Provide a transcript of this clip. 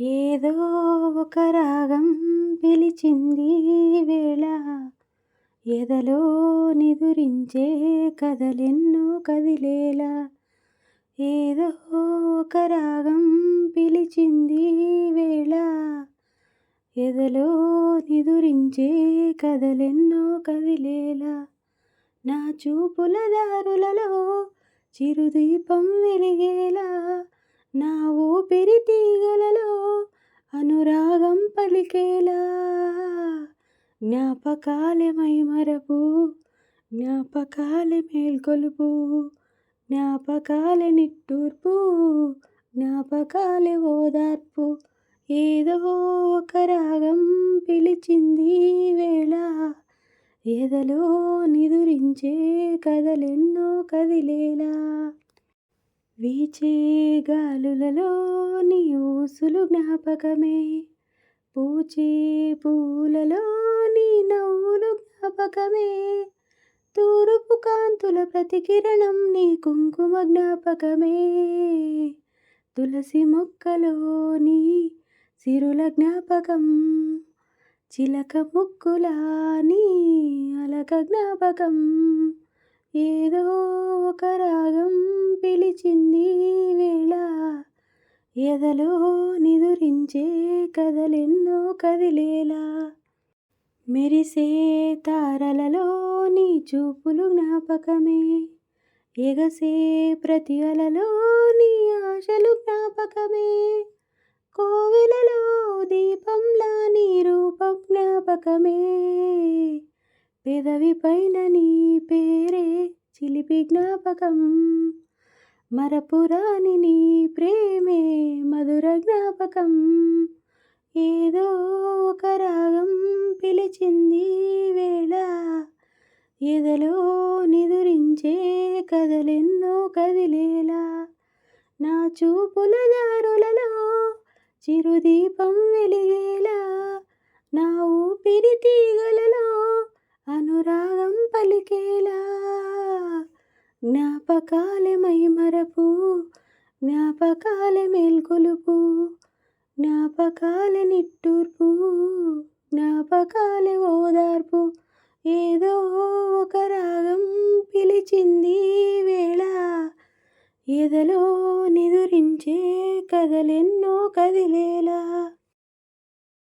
ఏదో ఒక రాగం పిలిచింది వేళ. ఎదలో నిదురించే కదలెన్నో కదిలేలా. ఏదో ఒక రాగం పిలిచింది వేళ. ఎదలో నిదురించే కదలెన్నో కదిలేలా. నా చూపుల దారులలో చిరుదీపం వెలిగేలా. నా ఊపిరి తీగలలో అనురాగం పలికేలా. జ్ఞాపకాలే మరపు జ్ఞాపకాలే మేల్కొలుపు జ్ఞాపకాలే నిట్టూర్పు జ్ఞాపకాలే ఓదార్పు. ఏదో ఒక రాగం పిలిచింది వేళ ఎదలో నిదురించే కదలెన్నో కదిలేలా. వీచే గాలులలో నీ ఊసులు జ్ఞాపకమే. పూచే పూలలో నీ నవ్వులు జ్ఞాపకమే. తూరుపు కాంతుల ప్రతికిరణం నీ కుంకుమ జ్ఞాపకమే. తులసి మొక్కలోని సిరుల జ్ఞాపకం. చిలక ముక్కులా నీ అలక జ్ఞాపకం. ఏదో ఒక రాగం పిలిచింది వేళ. ఎదలో నిదురించే కదలెన్నో కదిలేలా. మెరిసే తారలలో నీ చూపులు జ్ఞాపకమే. ఎగసే ప్రతి అలలో నీ ఆశలు జ్ఞాపకమే. కోవిలలో దీపంలా నీ రూపం జ్ఞాపకమే. పెదవి పైన నీ పేరే చిలిపి జ్ఞాపకం. మరపురాని నీ ప్రేమే మధుర జ్ఞాపకం. ఏదో ఒక రాగం పిలిచింది వేళ. ఎదలో నిదురించే కదలెన్నో కదిలేలా. నా చూపుల దారులలో చిరుదీపం వెలిగేలా. నా ఊపిరి తీగలలో అనురాగం పలికేలా. జ్ఞాపకాలే మైమరపు జ్ఞాపకాలే మేల్కొలుపు జ్ఞాపకాలే నిట్టూర్పు జ్ఞాపకాలే ఓదార్పు. ఏదో ఒక రాగం పిలిచింది వేళ ఎదలో నిదురించే కదలెన్నో కదిలేలా.